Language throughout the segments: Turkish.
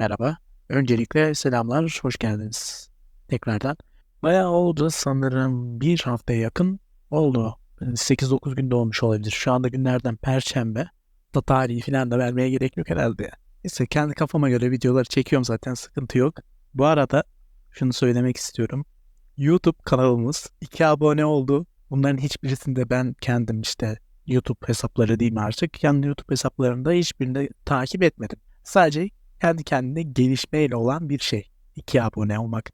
Merhaba. Öncelikle selamlar, hoş geldiniz tekrardan. Bayağı oldu sanırım bir haftaya yakın oldu. 8-9 günde olmuş olabilir. Şu anda günlerden Perşembe. Da tarihi falan da vermeye gerek yok herhalde. Neyse kendi kafama göre videoları çekiyorum zaten sıkıntı yok. Bu arada şunu söylemek istiyorum. YouTube kanalımız 2 abone oldu. Bunların hiçbirisinde ben kendim işte YouTube hesapları diyeyim artık. Kendi YouTube hesaplarında hiçbirini takip etmedim. Sadece kendi kendine gelişmeyle olan bir şey. 2 abone olmak.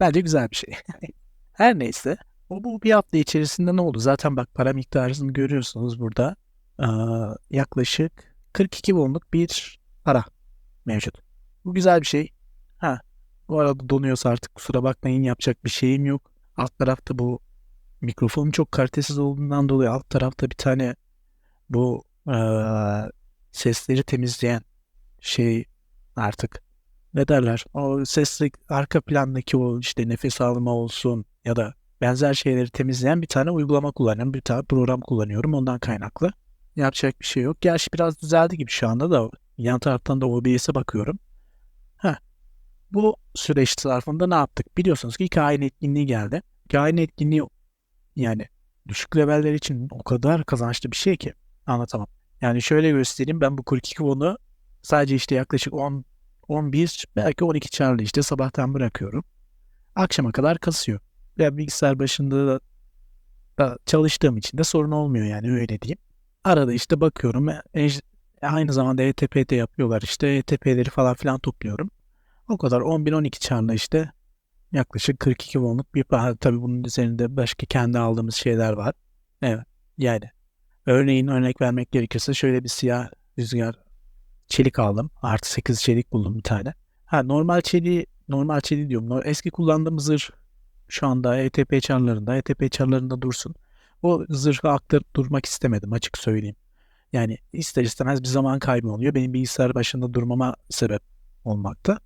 Bence güzel bir şey. Her neyse. O bu bir hafta içerisinde ne oldu? Zaten bak para miktarını görüyorsunuz burada. Ee, yaklaşık 42 wonluk bir para mevcut. Bu güzel bir şey. Ha, bu arada donuyorsa artık kusura bakmayın yapacak bir şeyim yok. Alt tarafta bu mikrofonum çok kalitesiz olduğundan dolayı alt tarafta bir tane bu ee, sesleri temizleyen şey artık ne derler o sesli arka plandaki o işte nefes alma olsun ya da benzer şeyleri temizleyen bir tane uygulama kullanıyorum. Bir tane program kullanıyorum ondan kaynaklı. Yapacak bir şey yok. Gerçi biraz düzeldi gibi şu anda da yan taraftan da OBS'e bakıyorum. Heh. Bu süreç zarfında ne yaptık? Biliyorsunuz ki kain etkinliği geldi. Kain etkinliği yani düşük leveller için o kadar kazançlı bir şey ki anlatamam. Yani şöyle göstereyim ben bu 42 won'u sadece işte yaklaşık 10 11 belki 12 çarlı işte sabahtan bırakıyorum. Akşama kadar kasıyor. Ve bilgisayar başında da, da çalıştığım için de sorun olmuyor yani öyle diyeyim. Arada işte bakıyorum e, aynı zamanda ETP'de yapıyorlar işte ETP'leri falan filan topluyorum. O kadar 11-12 çarla işte yaklaşık 42 wonluk bir para. Tabii bunun üzerinde başka kendi aldığımız şeyler var. Evet yani örneğin örnek vermek gerekirse şöyle bir siyah rüzgar çelik aldım. Artı 8 çelik buldum bir tane. Ha normal çeliği normal çeliği diyorum. Eski kullandığım zırh şu anda ETP çarlarında, ETP çarlarında dursun. O zırhı aktarıp durmak istemedim açık söyleyeyim. Yani ister istemez bir zaman kaybı oluyor. Benim bilgisayar başında durmama sebep olmakta.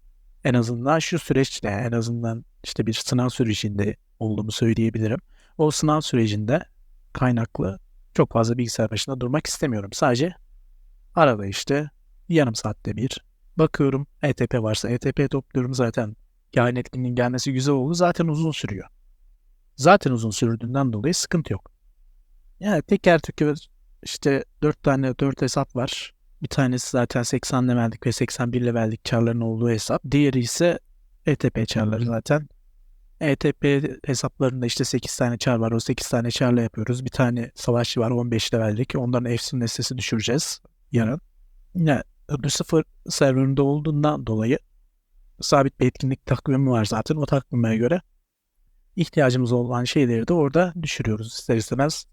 En azından şu süreçte en azından işte bir sınav sürecinde olduğumu söyleyebilirim. O sınav sürecinde kaynaklı çok fazla bilgisayar başında durmak istemiyorum. Sadece arada işte yarım saatte bir bakıyorum ETP varsa ETP topluyorum zaten yayın etkinliğin gelmesi güzel oldu. Zaten uzun sürüyor. Zaten uzun sürdüğünden dolayı sıkıntı yok. Yani teker teker işte 4 tane 4 hesap var. Bir tanesi zaten 80 levellik ve 81 levellik çarların olduğu hesap. Diğeri ise ETP çarları zaten. ETP hesaplarında işte 8 tane çar var. O 8 tane çarla yapıyoruz. Bir tane savaşçı var 15 levellik. Onların efsun nesnesi düşüreceğiz yarın. Yine 0 serverında olduğundan dolayı sabit bir etkinlik takvimi var zaten. O takvime göre ihtiyacımız olan şeyleri de orada düşürüyoruz ister istemez.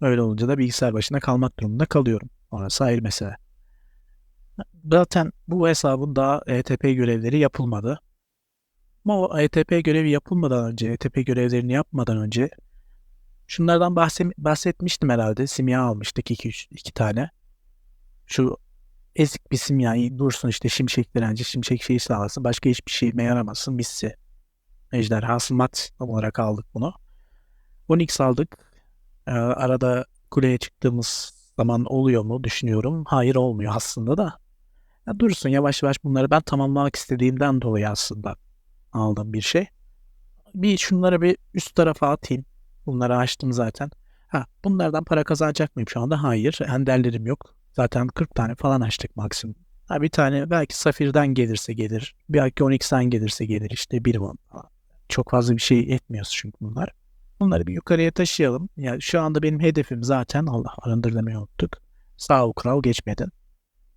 Öyle olunca da bilgisayar başına kalmak durumunda kalıyorum. Orası ayrı mesele. Zaten bu hesabın daha ETP görevleri yapılmadı. Ama o ETP görevi yapılmadan önce, ETP görevlerini yapmadan önce şunlardan bahsetmiştim herhalde. Simya almıştık 2 2 tane. Şu ezik bir simyayı dursun işte şimşek direnci, şimşek şeyi sağlasın. Başka hiçbir şeyime yaramasın. Missi. Ejderhası mat olarak aldık bunu. Onyx aldık. Ee, arada kuleye çıktığımız zaman oluyor mu düşünüyorum. Hayır olmuyor aslında da. Ya dursun yavaş yavaş bunları ben tamamlamak istediğimden dolayı aslında aldığım bir şey. Bir şunları bir üst tarafa atayım. Bunları açtım zaten. Ha, bunlardan para kazanacak mıyım şu anda? Hayır. Enderlerim yok. Zaten 40 tane falan açtık maksimum. Ha, bir tane belki Safir'den gelirse gelir. Belki Onyx'ten gelirse gelir. işte bir won Çok fazla bir şey etmiyoruz çünkü bunlar. Bunları bir yukarıya taşıyalım. Yani şu anda benim hedefim zaten Allah arındır demeyi unuttuk. Sağ ol kral geçmedin.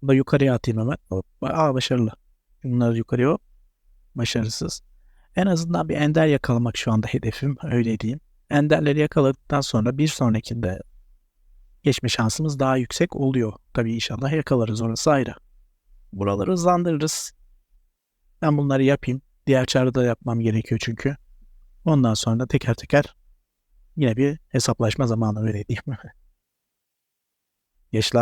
Bunu da yukarıya atayım hemen. Hop. Aa başarılı. Bunları yukarıya hop. Başarısız. En azından bir ender yakalamak şu anda hedefim. Öyle diyeyim. Enderleri yakaladıktan sonra bir sonrakinde geçme şansımız daha yüksek oluyor. Tabii inşallah yakalarız orası ayrı. Buraları hızlandırırız. Ben bunları yapayım. Diğer çağrı da yapmam gerekiyor çünkü. Ondan sonra teker teker yine bir hesaplaşma zamanı öyle diyeyim. Geç.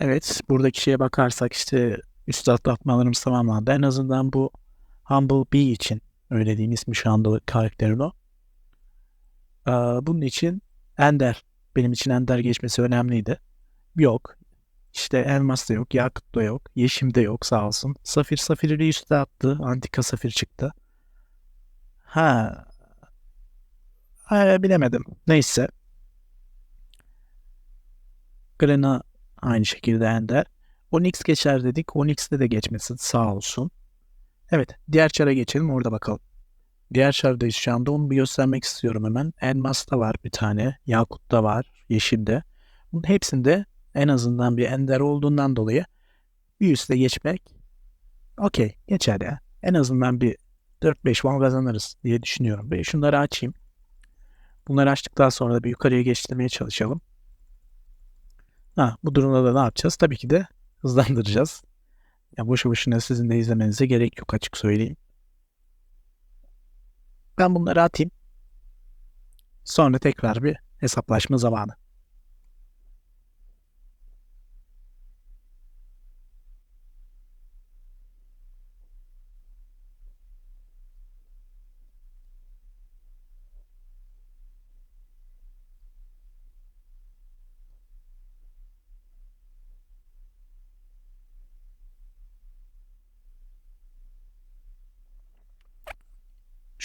Evet, buradaki şeye bakarsak işte üst atlatmalarımız tamamlandı. En azından bu Humble Bee için öyle diyeyim ismi şu anda karakterin o. Ee, bunun için Ender. Benim için Ender geçmesi önemliydi. Yok. İşte Elmas da yok. Yakut da yok. Yeşim de yok sağ olsun. Safir Safir'i üste attı. Antika Safir çıktı. Ha. ha bilemedim. Neyse. Grena aynı şekilde Ender. Onyx geçer dedik. Onyx'te de geçmesin sağ olsun. Evet. Diğer çara geçelim. Orada bakalım. Diğer çardayız şu anda. Onu bir göstermek istiyorum hemen. Elmas da var bir tane. Yakut da var. Yeşil de. Bunun hepsinde en azından bir ender olduğundan dolayı bir üste geçmek okey geçer ya. En azından bir 4-5 puan kazanırız diye düşünüyorum. Ve şunları açayım. Bunları açtıktan sonra da bir yukarıya geçtirmeye çalışalım. Ha, bu durumda da ne yapacağız? Tabii ki de hızlandıracağız. Ya boşu boşuna sizin de izlemenize gerek yok açık söyleyeyim. Ben bunları atayım. Sonra tekrar bir hesaplaşma zamanı.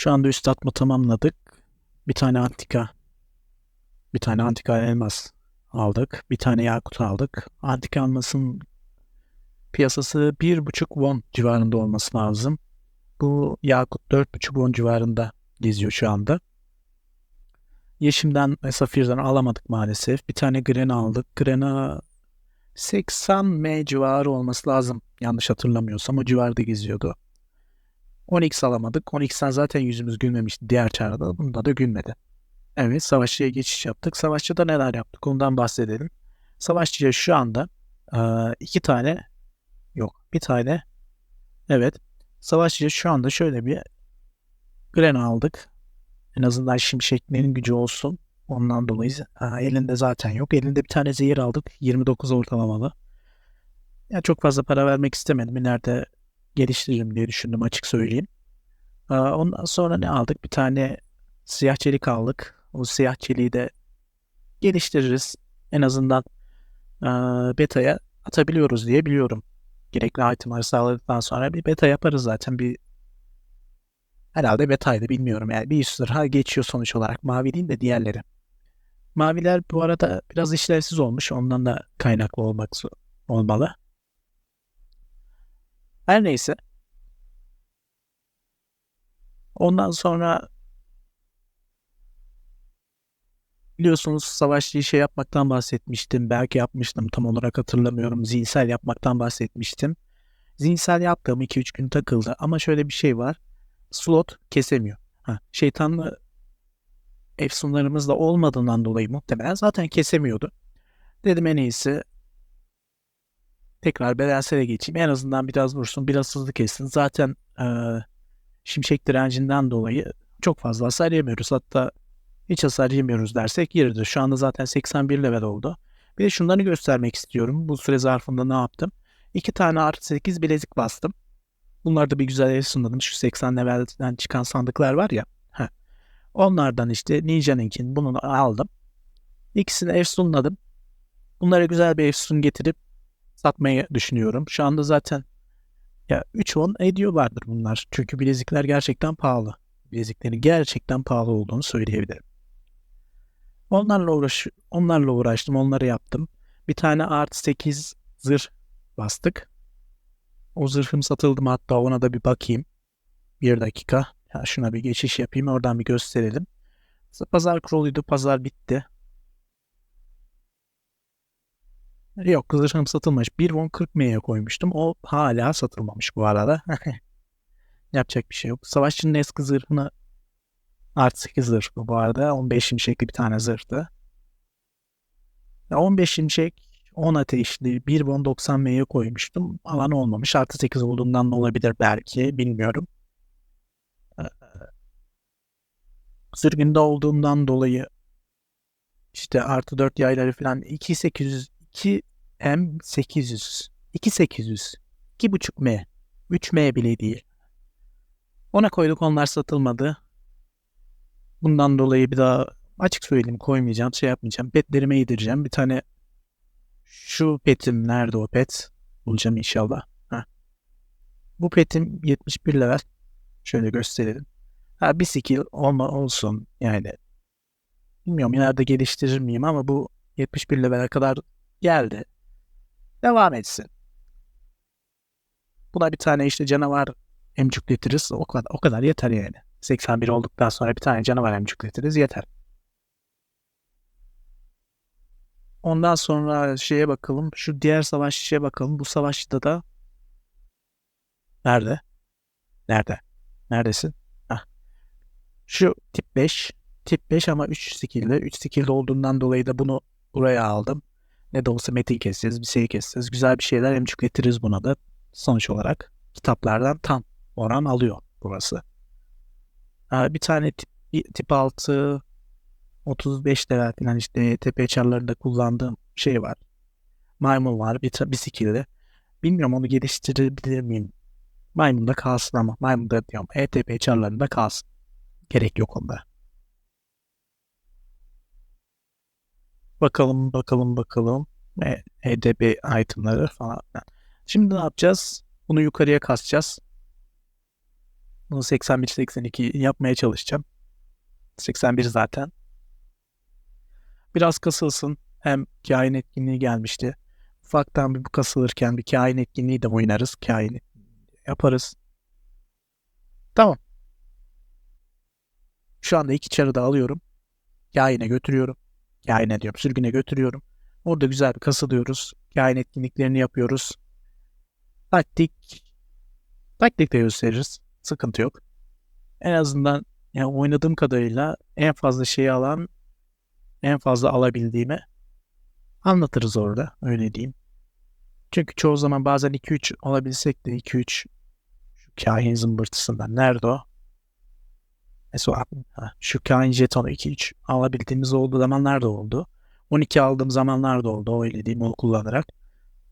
Şu anda üst atma tamamladık. Bir tane antika. Bir tane antika elmas aldık. Bir tane yakut aldık. Antika elmasın piyasası 1.5 won civarında olması lazım. Bu yakut 4.5 won civarında geziyor şu anda. Yeşim'den ve Safir'den alamadık maalesef. Bir tane Gren'a aldık. Gren'a 80 M civarı olması lazım. Yanlış hatırlamıyorsam o civarda geziyordu. 10x alamadık. 10x'ten zaten yüzümüz gülmemişti diğer çağrıda. Bunda da gülmedi. Evet savaşçıya geçiş yaptık. Savaşçıda neler yaptık ondan bahsedelim. Savaşçıya şu anda iki tane yok bir tane evet savaşçıya şu anda şöyle bir Gren aldık. En azından şimşeklerin gücü olsun. Ondan dolayı ha, elinde zaten yok. Elinde bir tane zehir aldık. 29 ortalamalı. Ya çok fazla para vermek istemedim. Nerede geliştiririm diye düşündüm açık söyleyeyim. Ondan sonra ne aldık? Bir tane siyah çelik aldık. O siyah çeliği de geliştiririz. En azından beta'ya atabiliyoruz diye biliyorum. Gerekli itemleri sağladıktan sonra bir beta yaparız zaten. Bir herhalde betaydı bilmiyorum. Yani bir üst sıra geçiyor sonuç olarak. Mavi değil de diğerleri. Maviler bu arada biraz işlevsiz olmuş. Ondan da kaynaklı olmak olmalı. Her neyse. Ondan sonra biliyorsunuz savaşçıyı şey yapmaktan bahsetmiştim. Belki yapmıştım tam olarak hatırlamıyorum. Zihinsel yapmaktan bahsetmiştim. Zihinsel yaptığım 2-3 gün takıldı ama şöyle bir şey var. Slot kesemiyor. Ha, şeytanlı efsunlarımız da olmadığından dolayı muhtemelen zaten kesemiyordu. Dedim en iyisi tekrar bedensele geçeyim. En azından biraz vursun, biraz hızlı kessin. Zaten e, şimşek direncinden dolayı çok fazla hasar yemiyoruz. Hatta hiç hasar yemiyoruz dersek yeridir. Şu anda zaten 81 level oldu. Bir de şunları göstermek istiyorum. Bu süre zarfında ne yaptım? İki tane artı 8 bilezik bastım. Bunlar da bir güzel el sunladım. Şu 80 levelden çıkan sandıklar var ya. Heh. Onlardan işte Ninja'nınkin bunu aldım. İkisini efsunladım. Bunlara güzel bir efsun getirip satmayı düşünüyorum. Şu anda zaten ya 3 won ediyorlardır bunlar. Çünkü bilezikler gerçekten pahalı. Bileziklerin gerçekten pahalı olduğunu söyleyebilirim. Onlarla uğraş onlarla uğraştım, onları yaptım. Bir tane artı 8 zırh bastık. O zırhım satıldı mı hatta ona da bir bakayım. Bir dakika. Ya şuna bir geçiş yapayım oradan bir gösterelim. Pazar kuruluydu. Pazar bitti. Yok zırhım satılmış. 1 won 40 M'ye koymuştum. O hala satılmamış bu arada. Yapacak bir şey yok. Savaşçının eski zırhını artı 8 zırh bu, bu arada. 15 şimşekli bir tane zırhtı. 15 şimşek 10 ateşli 1 won 90 M'ye koymuştum. Alan olmamış. Artı 8 olduğundan da olabilir belki. Bilmiyorum. Zırgında olduğundan dolayı işte artı 4 yayları falan 2800 2M 800 2800 2.5 M 3 M bile değil. Ona koyduk onlar satılmadı. Bundan dolayı bir daha Açık söyleyeyim koymayacağım, şey yapmayacağım. Petlerime yedireceğim. Bir tane şu petim nerede o pet? Bulacağım inşallah. Heh. Bu petim 71 level. Şöyle gösterelim. Ha bir skill olma olsun yani. Bilmiyorum ileride geliştirir miyim ama bu 71 level'e kadar geldi. Devam etsin. Buna bir tane işte canavar emcükletiriz. O kadar, o kadar yeter yani. 81 olduktan sonra bir tane canavar emcükletiriz yeter. Ondan sonra şeye bakalım. Şu diğer savaşçıya bakalım. Bu savaşçıda da nerede? Nerede? Neredesin? Heh. Şu tip 5. Tip 5 ama 3 skill'de. 3 skill'de olduğundan dolayı da bunu buraya aldım. Ne de olsa metin keseceğiz, bir şey keseceğiz. Güzel bir şeyler emcükletiriz buna da. Sonuç olarak kitaplardan tam oran alıyor burası. bir tane tip, tip 6 35 level falan işte tepe çarlarında kullandığım şey var. Maymun var bir, skill'de. Bilmiyorum onu geliştirebilir miyim? Maymun'da kalsın ama. Maymun'da diyorum. ETP çarlarında kalsın. Gerek yok onda. Bakalım bakalım bakalım. E, EDB itemları falan. Şimdi ne yapacağız? Bunu yukarıya kasacağız. Bunu 81-82 yapmaya çalışacağım. 81 zaten. Biraz kasılsın. Hem kain etkinliği gelmişti. Ufaktan bir bu kasılırken bir kain etkinliği de oynarız. Kain yaparız. Tamam. Şu anda iki çarı da alıyorum. Kain'e götürüyorum. Kain'e diyorum. Sürgüne götürüyorum. Orada güzel bir kasılıyoruz. Kain etkinliklerini yapıyoruz. Taktik taktik de gösteririz. Sıkıntı yok. En azından yani oynadığım kadarıyla en fazla şeyi alan en fazla alabildiğimi anlatırız orada. Öyle diyeyim. Çünkü çoğu zaman bazen 2-3 alabilsek de 2-3 şu kahin zımbırtısından. Nerede o? Mesela şu kahin jetonu 2-3 alabildiğimiz olduğu zaman nerede oldu? 12 aldığım zamanlar da oldu. Öyle diyeyim onu kullanarak.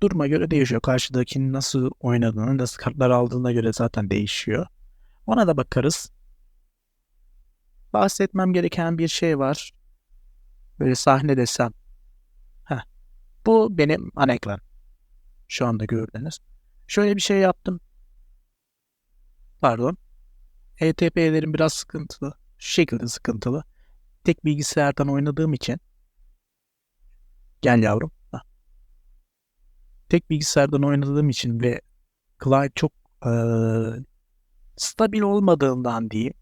Duruma göre değişiyor. Karşıdakinin nasıl oynadığını, nasıl kartlar aldığına göre zaten değişiyor. Ona da bakarız. Bahsetmem gereken bir şey var. Böyle sahne desem. Heh. Bu benim ana ekran. Şu anda gördünüz. Şöyle bir şey yaptım. Pardon. ETP'lerim biraz sıkıntılı. Şu şekilde sıkıntılı. Tek bilgisayardan oynadığım için. Gel yavrum. Heh. Tek bilgisayardan oynadığım için ve client çok ee, stabil olmadığından diyeyim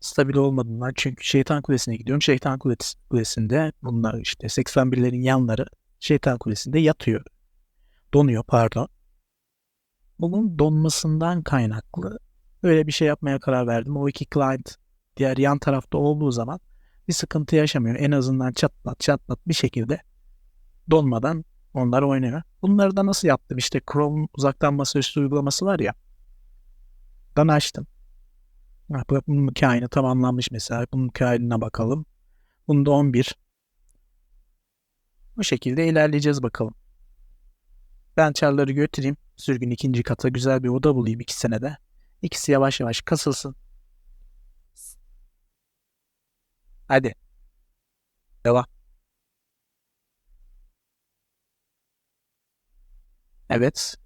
stabil olmadığından çünkü Şeytan Kulesi'ne gidiyorum. Şeytan Kulesi'nde bunlar işte 81'lerin yanları Şeytan Kulesi'nde yatıyor. Donuyor pardon. Bunun donmasından kaynaklı öyle bir şey yapmaya karar verdim. O iki client diğer yan tarafta olduğu zaman bir sıkıntı yaşamıyor. En azından çatlat çatlat bir şekilde donmadan onlar oynuyor. Bunları da nasıl yaptım? İşte Chrome uzaktan masaüstü uygulaması var ya. Ben açtım. Bunun kaini tamamlanmış mesela. Bunun kainine bakalım. Bunda 11. Bu şekilde ilerleyeceğiz bakalım. Ben çarları götüreyim. Sürgün ikinci kata güzel bir oda bulayım iki senede. İkisi yavaş yavaş kasılsın. Hadi. Devam. Evet.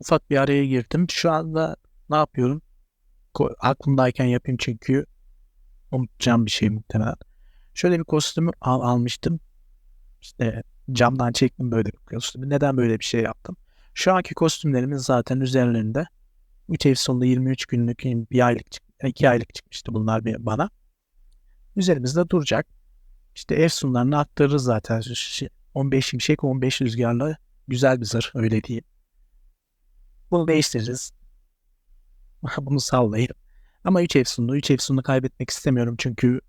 Ufak bir araya girdim. Şu anda ne yapıyorum? aklımdayken yapayım çünkü unutacağım bir şey muhtemelen. Şöyle bir kostümü al, almıştım. İşte camdan çektim böyle bir kostümü. Neden böyle bir şey yaptım? Şu anki kostümlerimin zaten üzerlerinde 3 ev sonunda 23 günlük bir aylık 2 aylık çıkmıştı bunlar bir bana. Üzerimizde duracak. İşte ev sunlarını aktarırız zaten. 15 şimşek 15 rüzgarla güzel bir zırh öyle diyeyim. Bunu değiştiririz. Bunu sallayayım. Ama 3 Efsun'u, 3 Efsun'u kaybetmek istemiyorum çünkü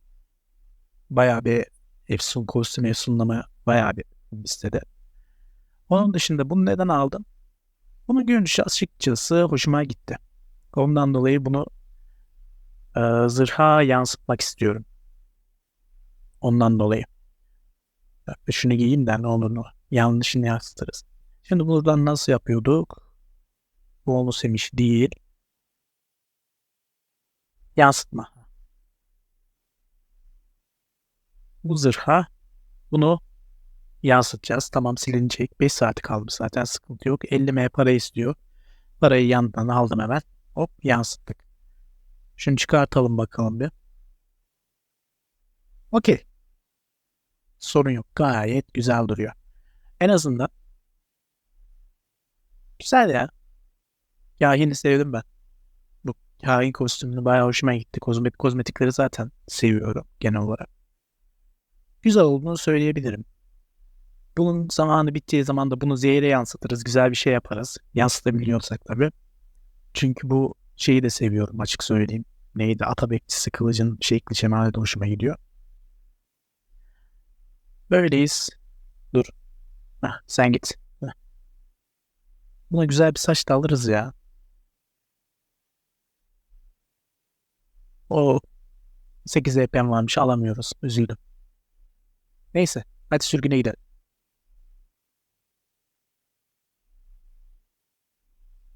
bayağı bir Efsun kostüm Efsun'lama bayağı bir istedi. Onun dışında bunu neden aldım? Bunu görünüş açıkçası hoşuma gitti. Ondan dolayı bunu e, zırha yansıtmak istiyorum. Ondan dolayı. Şunu giyeyim de ne olur yanlışını yansıtırız. Şimdi buradan nasıl yapıyorduk? Bonus emiş değil. Yansıtma. Bu zırha bunu yansıtacağız. Tamam silinecek. 5 saati kalmış zaten sıkıntı yok. 50M para istiyor. Parayı yandan aldım hemen. Hop yansıttık. Şunu çıkartalım bakalım bir. Okey. Sorun yok. Gayet güzel duruyor. En azından güzel ya. Kahin'i sevdim ben. Bu kahin kostümünü bayağı hoşuma gitti. Kozmetik, kozmetikleri zaten seviyorum genel olarak. Güzel olduğunu söyleyebilirim. Bunun zamanı bittiği zaman da bunu zehire yansıtırız. Güzel bir şey yaparız. Yansıtabiliyorsak tabii. Çünkü bu şeyi de seviyorum açık söyleyeyim. Neydi? Ata bekçisi kılıcın şekli şemali de hoşuma gidiyor. Böyleyiz. Dur. Heh, sen git. Buna güzel bir saç da alırız ya. O 8 EP'm varmış alamıyoruz. Üzüldüm. Neyse. Hadi sürgüne gidelim.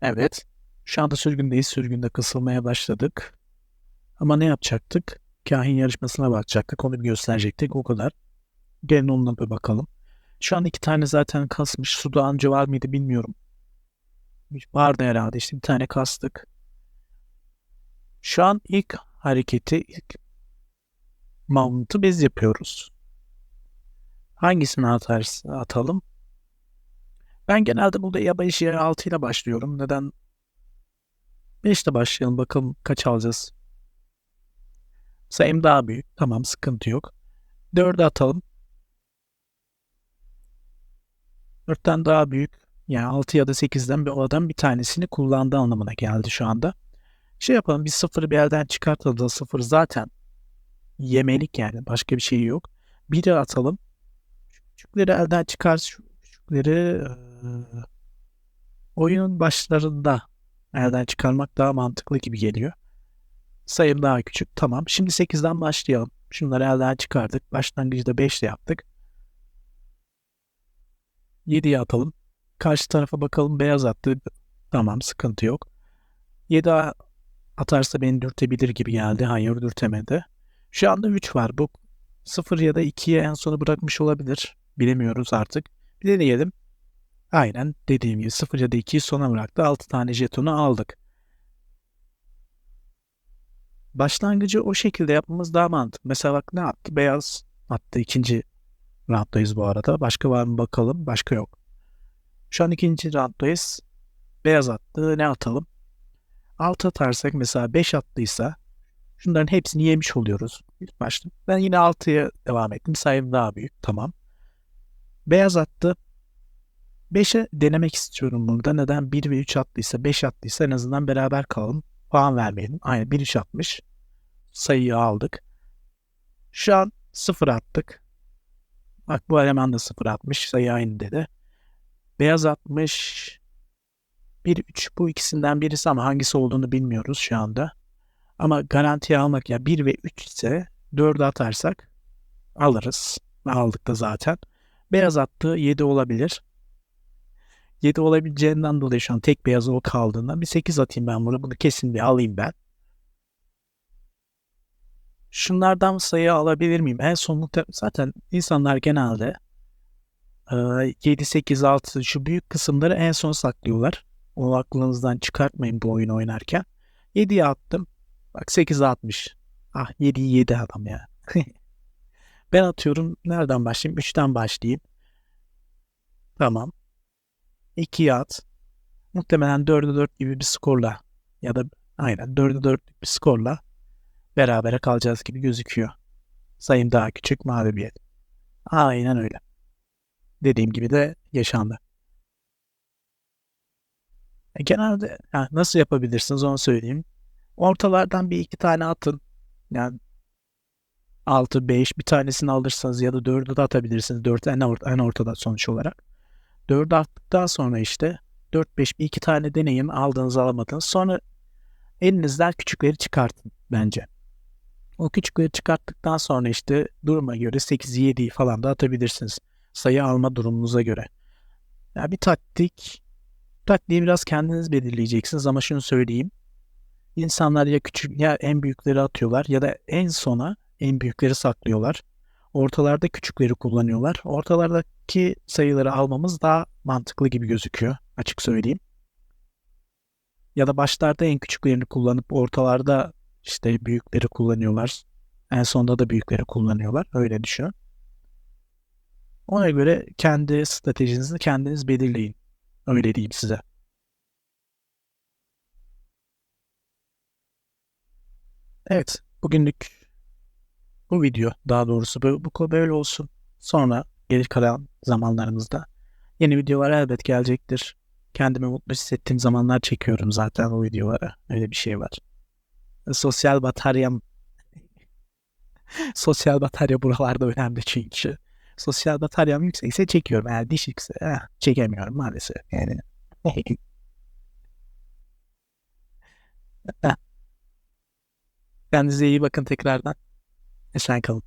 Evet. Şu anda sürgündeyiz. Sürgünde kısılmaya başladık. Ama ne yapacaktık? Kahin yarışmasına bakacaktık. Onu bir gösterecektik. O kadar. Gelin onunla bir bakalım. Şu an iki tane zaten kasmış. Suda anca var mıydı bilmiyorum. Vardı herhalde. İşte bir tane kastık. Şu an ilk hareketi, ilk mount'u biz yapıyoruz. Hangisini atarız, atalım? Ben genelde burada ya 5 ya 6 ile başlıyorum. Neden? 5 ile başlayalım. Bakalım kaç alacağız. Sayım daha büyük. Tamam sıkıntı yok. 4'e atalım. 4'ten daha büyük. Yani 6 ya da 8'den bir oradan bir tanesini kullandığı anlamına geldi şu anda. Şey yapalım biz sıfırı bir yerden çıkartalım. Sıfır zaten yemelik yani. Başka bir şey yok. 1'e atalım. Küçükleri elden çıkar. Küçükleri oyunun başlarında elden çıkarmak daha mantıklı gibi geliyor. Sayım daha küçük. Tamam. Şimdi 8'den başlayalım. Şunları elden çıkardık. Başlangıcı da 5 ile yaptık. 7'ye atalım. Karşı tarafa bakalım. Beyaz attı. Tamam sıkıntı yok. 7 atarsa beni dürtebilir gibi geldi. Hayır dürtemedi. Şu anda 3 var. Bu 0 ya da 2'ye en sonu bırakmış olabilir. Bilemiyoruz artık. Bir deneyelim. Aynen dediğim gibi 0 ya da 2'yi sona bıraktı. 6 tane jetonu aldık. Başlangıcı o şekilde yapmamız daha mantıklı. Mesela bak ne yaptı? Beyaz attı. ikinci rounddayız bu arada. Başka var mı bakalım. Başka yok. Şu an ikinci rounddayız. Beyaz attı. Ne atalım? 6 atarsak mesela 5 attıysa şunların hepsini yemiş oluyoruz. İlk başta. Ben yine 6'ya devam ettim. Sayım daha büyük. Tamam. Beyaz attı. 5'e denemek istiyorum burada. Neden 1 ve 3 attıysa 5 attıysa en azından beraber kalalım. Puan vermeyelim. Aynen 1 3 atmış. Sayıyı aldık. Şu an 0 attık. Bak bu eleman da 0 atmış. Sayı aynı dedi. Beyaz atmış. 1-3 bu ikisinden birisi ama hangisi olduğunu bilmiyoruz şu anda. Ama garantiye almak ya 1 ve 3 ise 4'ü atarsak alırız. Aldık da zaten. Beyaz attığı 7 olabilir. 7 olabileceğinden dolayı şu an tek beyaz o kaldığında bir 8 atayım ben bunu. Bunu kesin bir alayım ben. Şunlardan sayı alabilir miyim? En sonunda zaten insanlar genelde 7, 8, 6 şu büyük kısımları en son saklıyorlar. Onu aklınızdan çıkartmayın bu oyunu oynarken. 7'ye attım. Bak 8'e atmış. Ah 7'yi 7 adam ya. ben atıyorum. Nereden başlayayım? 3'ten başlayayım. Tamam. 2'ye at. Muhtemelen 4'e 4 gibi bir skorla ya da aynen 4'e 4 bir skorla berabere kalacağız gibi gözüküyor. Sayım daha küçük mağlubiyet. Aynen öyle. Dediğim gibi de yaşandı. E, genelde ha, nasıl yapabilirsiniz onu söyleyeyim. Ortalardan bir iki tane atın. Yani 6, 5 bir tanesini alırsanız ya da 4'ü de atabilirsiniz. 4 en, or- en ortada sonuç olarak. 4'ü attıktan sonra işte 4, 5 bir iki tane deneyin. Aldığınız alamadınız. Sonra elinizden küçükleri çıkartın bence. O küçükleri çıkarttıktan sonra işte duruma göre 8'i 7'yi falan da atabilirsiniz. Sayı alma durumunuza göre. Ya yani bir taktik taktiği biraz kendiniz belirleyeceksiniz ama şunu söyleyeyim. İnsanlar ya küçük ya en büyükleri atıyorlar ya da en sona en büyükleri saklıyorlar. Ortalarda küçükleri kullanıyorlar. Ortalardaki sayıları almamız daha mantıklı gibi gözüküyor. Açık söyleyeyim. Ya da başlarda en küçüklerini kullanıp ortalarda işte büyükleri kullanıyorlar. En sonda da büyükleri kullanıyorlar. Öyle düşünün. Ona göre kendi stratejinizi kendiniz belirleyin. Öyle diyeyim size. Evet, bugünlük bu video daha doğrusu bu, bu böyle olsun. Sonra gelir kalan zamanlarımızda yeni videolar elbet gelecektir. Kendimi mutlu hissettiğim zamanlar çekiyorum zaten o videolara. Öyle bir şey var. Sosyal bataryam sosyal batarya buralarda önemli çünkü. Sosyal bataryam yüksekse çekiyorum. Eğer düşükse eh, çekemiyorum maalesef. Yani Kendinize iyi bakın tekrardan. a cycle.